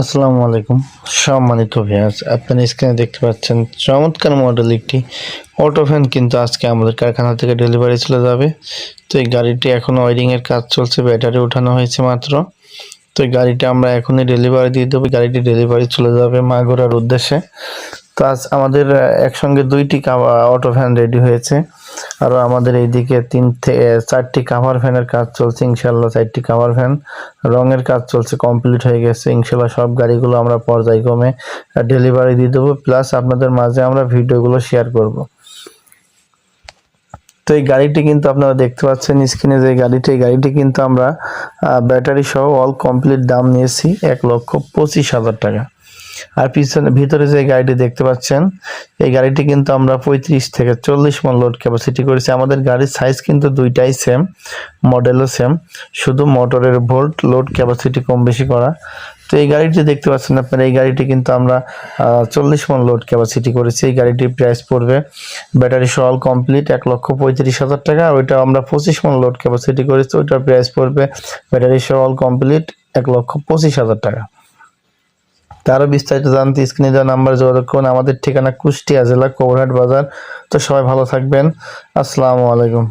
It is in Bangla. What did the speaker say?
আসসালামু আলাইকুম। সম্মানিত ভিয়ার্স আপনি স্ক্রিনে দেখতে পাচ্ছেন চমৎকার মডেল একটি অটো ফ্যান কিন্তু আজকে আমাদের কারখানা থেকে ডেলিভারি চলে যাবে। তো এই গাড়িটি এখনও ওয়ারিংয়ের কাজ চলছে ব্যাটারি ওঠানো হয়েছে মাত্র। তো এই গাড়িটা আমরা এখনই ডেলিভারি দিয়ে দেবো। গাড়িটি ডেলিভারি চলে যাবে মাগুরার উদ্দেশ্যে। তো আজ আমাদের একসঙ্গে দুইটি কাভার অটো ফ্যান রেডি হয়েছে। আরও আমাদের এইদিকে তিন থেকে চারটি কাভার ফ্যানের কাজ চলছে ইনশাল্লাহ চারটি কাভার ফ্যান রঙের কাজ চলছে কমপ্লিট হয়ে গেছে। ইনশাল্লাহ সব গাড়িগুলো আমরা পর্যায়ক্রমে ডেলিভারি দিয়ে দেবো। প্লাস আপনাদের মাঝে আমরা ভিডিওগুলো শেয়ার করব। তো এই গাড়িটি কিন্তু আপনারা দেখতে পাচ্ছেন স্ক্রিনে যে গাড়িটি, এই গাড়িটি কিন্তু আমরা ব্যাটারি সহ অল কমপ্লিট দাম নিয়েছি এক লক্ষ পঁচিশ হাজার টাকা। আর পিছনে, ভিতরে যে গাড়িটি দেখতে পাচ্ছেন, এই গাড়িটি কিন্তু আমরা পঁয়ত্রিশ থেকে চল্লিশ মন লোড ক্যাপাসিটি করেছি। আমাদের গাড়ির সাইজ কিন্তু দুইটাই সেম মডেলও সেম শুধু মোটরের ভোল্ট লোড ক্যাপাসিটি কম বেশি করা। তো এই গাড়িটি দেখতে পাচ্ছেন আপনারা, এই গাড়িটি কিন্তু আমরা চল্লিশ মন লোড ক্যাপাসিটি করেছি। এই গাড়িটির প্রাইস পড়বে ব্যাটারি সহ কমপ্লিট এক লক্ষ পঁয়ত্রিশ হাজার টাকা। ওইটা আমরা পঁচিশ মন লোড ক্যাপাসিটি করেছি, ওইটার প্রাইস পড়বে ব্যাটারি সহ কমপ্লিট এক লক্ষ পঁচিশ হাজার টাকা। তারও বিস্তারিত জানতে স্ক্রিনে দেওয়া নাম্বার যোগাযোগ করুন। আমাদের ঠিকানা কুষ্টিয়া জেলা কোবরহাট বাজার। তো সবাই ভালো থাকবেন। আসসালামু আলাইকুম।